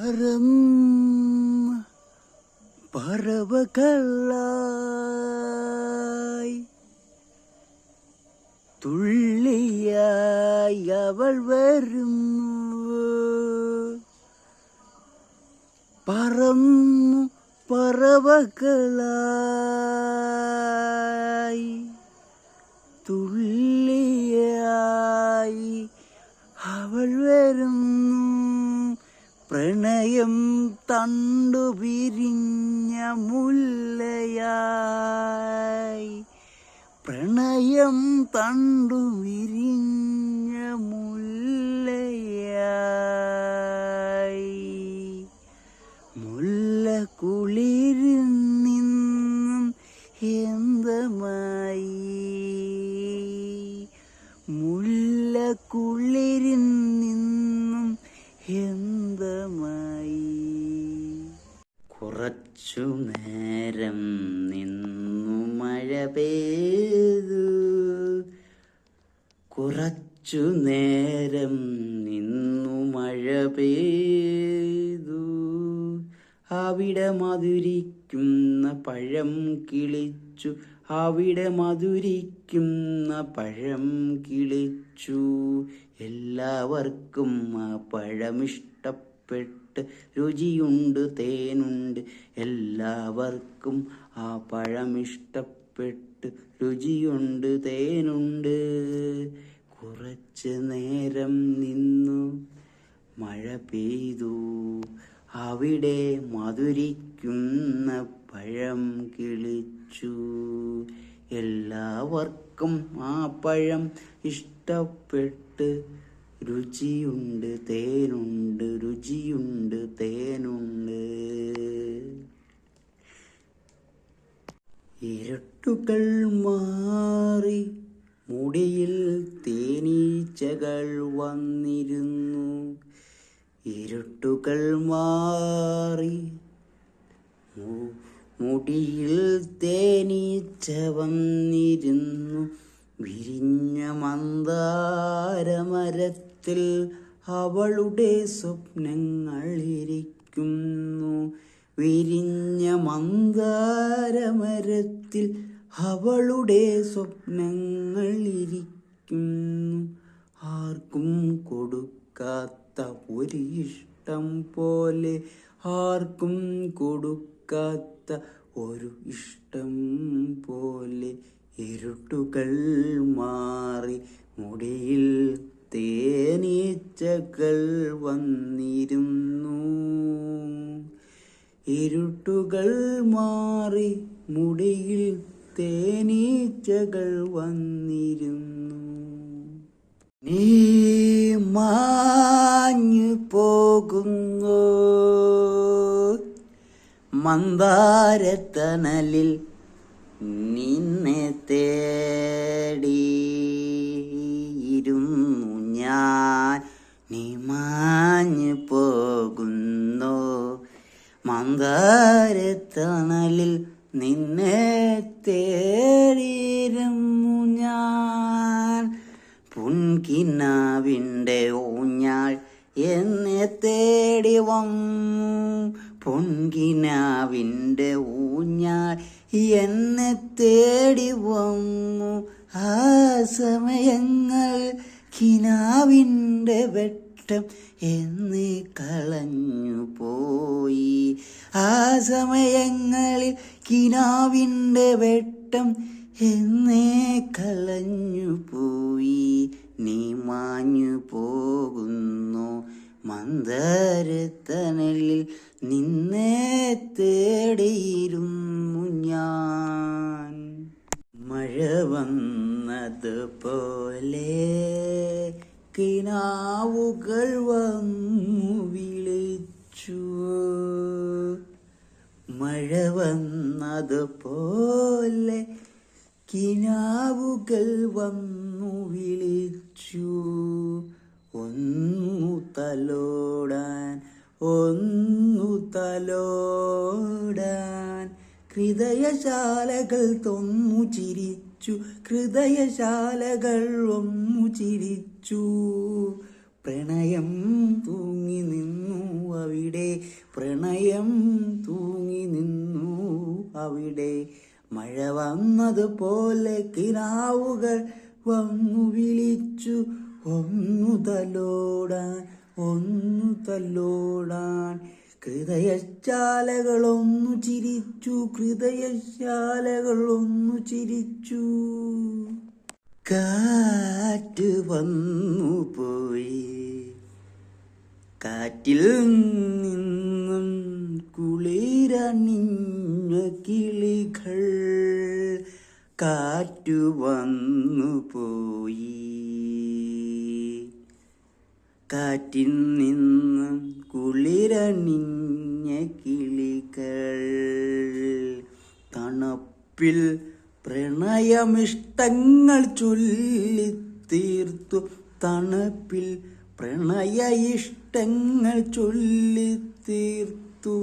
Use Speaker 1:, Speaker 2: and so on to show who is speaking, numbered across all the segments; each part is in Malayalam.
Speaker 1: பரம் பரவகல்லாய். துள்ளியாய் அவள் வரும் பரம் பரவகலாய் துள்ளி പ്രണയം തണ്ടു പിരിഞ്ഞ മുല്ലയായി. പ്രണയം തണ്ടു വിരിഞ്ഞ മുല്ലയായി. മുല്ല കുളിരിൽ നിന്നും എന്തമായി മുല്ല കുളിരിൽ കുറച്ചു നേരം നിന്നു മഴ പെയ്തു. കുറച്ചു നേരം നിന്നു മഴ പെയ്തു. അവിടെ മധുരിക്കുന്ന പഴം കിളിച്ചു. അവിടെ മധുരിക്കുന്ന പഴം കിളിച്ചു. എല്ലാവർക്കും ആ പഴമിഷ്ടപ്പെട്ട് രുചിയുണ്ട് തേനുണ്ട് എല്ലാവർക്കും ആ പഴമിഷ്ടപ്പെട്ട് രുചിയുണ്ട് തേനുണ്ട്. കുറച്ച് നേരം നിന്നു മഴ പെയ്തു. അവിടെ മധുരിക്കുന്ന പഴം കിളിച്ചു. എല്ലാവർക്കും ആ പഴം ഇഷ്ടപ്പെട്ട് രുചിയുണ്ട് തേനുണ്ട് രുചിയുണ്ട് തേനുണ്ട്. ഇരട്ടുകൾ മാറി മുടിയിൽ തേനീച്ചകൾ വന്നിരുന്നു. ഇരുട്ടുകൾ മാറി മുടിയിൽ തേനീച്ച വന്നിരുന്നു. വിരിഞ്ഞ മന്ദാരമരത്തിൽ അവളുടെ സ്വപ്നങ്ങൾ ഇരിക്കുന്നു വിരിഞ്ഞ മന്ദാരമരത്തിൽ അവളുടെ സ്വപ്നങ്ങൾ ഇരിക്കുന്നു ആർക്കും കൊടുക്കാത്ത ഒരു ഇഷ്ടം പോലെ ആർക്കും കൊടുക്കാത്ത ഒരു ഇഷ്ടം പോലെ ഇരുട്ടുകൾ മാറി മുടിയിൽ തേനീച്ചകൾ വന്നിരുന്നു. ഇരുട്ടുകൾ മാറി മുടിയിൽ തേനീച്ചകൾ വന്നിരുന്നു. നീ മാഞ്ഞു പോകുന്നു. മന്ദാരത്തണലിൽ നിന്നെ തേടിയിരുന്നു ഞാൻ. പുൻകിന്നാവിന്റെ ഊഞ്ഞാൾ എന്നെ തേടി വന്നു. പൊൻകിനാവിന്റെ ഊഞ്ഞാൾ എന്നെ തേടി വന്നു. ആ സമയങ്ങൾ കിനാവിന്റെ വെട്ടം എന്നെ കളഞ്ഞു പോയി. ആ സമയങ്ങളിൽ കിനാവിന്റെ വെട്ടം എന്നേ കളഞ്ഞു പോയി. നീ മാഞ്ഞു പോകുന്നു. മന്ദരത്തണലിൽ നിന്നെ തേടിയിരുന്നു ഞാൻ. മഴ വന്നതുപോലെ കിനാവുകൾ വന്നു വിളിച്ചു. മഴ വന്നതുപോലെ കിനാവുകൾ വന്നു വിളിച്ചു. ഒന്നു തലോടാൻ ഒന്നു തലോടാൻ. ഹൃദയശാലകൾ തൊന്നു ചിരിച്ചു ഹൃദയശാലകൾ ഒന്നു ചിരിച്ചു. പ്രണയം തൂങ്ങി നിന്നു അവിടെ പ്രണയം നിന്നു അവിടെ മഴ വന്നതുപോലെ കിനാവുകൾ വന്നു വിളിച്ചു ഒന്നു തലോടാൻ ഒന്നു തല്ലോടാൻ ഹൃദയശാലകളൊന്നു ചിരിച്ചു ഹൃദയശാലകളൊന്നു ചിരിച്ചു. കാറ്റ് വന്നു പോയി. കാറ്റിൽ കാറ്റു വന്നു പോയി. കാറ്റിൽ നിന്നും കുളിരണിഞ്ഞ കിളികൾ തണുപ്പിൽ പ്രണയമിഷ്ടങ്ങൾ ചൊല്ലിത്തീർത്തു തണുപ്പിൽ പ്രണയ ഇഷ്ടങ്ങൾ ചൊല്ലിത്തീർത്തു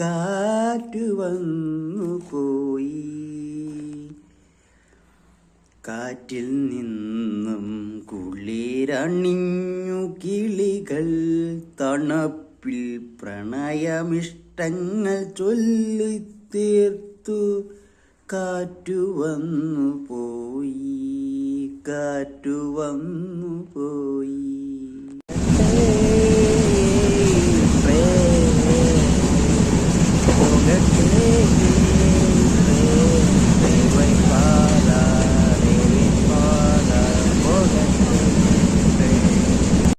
Speaker 1: കാറ്റ് വന്നു പോയി. കാറ്റിൽ നിന്നും കുളിരണിഞ്ഞു കിളികൾ തണുപ്പിൽ പ്രണയമിഷ്ടങ്ങൾ ചൊല്ലിത്തീർത്തു. കാറ്റു വന്നു പോയി കാറ്റു വന്നു പോയി.